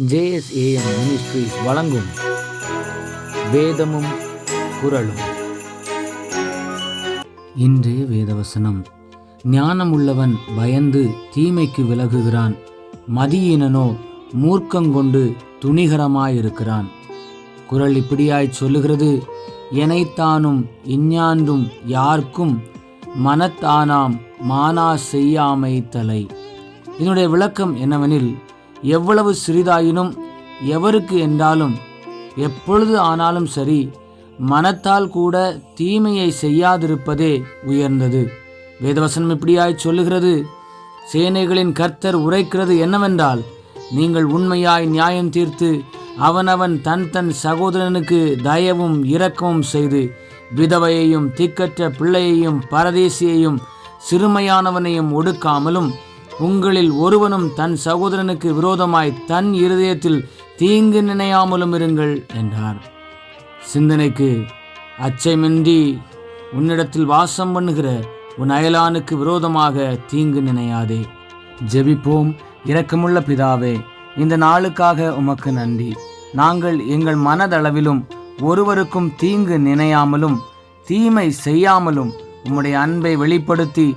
JSAM ministries வழங்கும் வேதமும் குரலும் இன்றைய வேதவசனம். ஞானமுள்ளவன் பயந்து தீமைக்கு விலகுகிறான். மதியினனோ மூர்க்கங்கொண்டு துணிகரமாயிருக்கிறான். குரல் இப்படியாய் சொல்லுகிறது எனைத்தானும் இஞ்ஞாண்டும் யார்க்கும் மனத்தானாம் மானா செய்யாமை தலை இதனுடைய விளக்கம் என்னவெனில் எவ்வளவு சிறிதாயினும் எவருக்கு என்றாலும் எப்பொழுது ஆனாலும் சரி மனத்தால் கூட தீமையை செய்யாதிருப்பதே உயர்ந்தது. வேதவசனம் இப்படியாய் சொல்லுகிறது சேனைகளின் கர்த்தர் உரைக்கிறது என்னவென்றால் நீங்கள் உண்மையாய் நியாயம் தீர்த்து அவனவன் தன் தன் சகோதரனுக்கு தயவும் இரக்கமும் செய்து விதவையையும் திக்கற்ற பிள்ளையையும் பரதேசியையும் சிறுமையானவனையும் ஒடுக்காமலும் உங்களில் ஒருவனும் தன் சகோதரனுக்கு விரோதமாய் தன் இருதயத்தில் தீங்கு நினையாமலும் இருங்கள் என்றார். சிந்தனைக்கு அச்சமின்றி உன்னிடத்தில் வாசம் பண்ணுகிற உன் அயலானுக்கு விரோதமாக தீங்கு நினையாதே. ஜெபிப்போம் இரக்கமுள்ள பிதாவே இந்த நாளுக்காக உமக்கு நன்றி. நாங்கள் எங்கள் மனதளவிலும் ஒருவருக்கும் தீங்கு நினையாமலும் தீமை செய்யாமலும் உம்முடைய அன்பை வெளிப்படுத்தி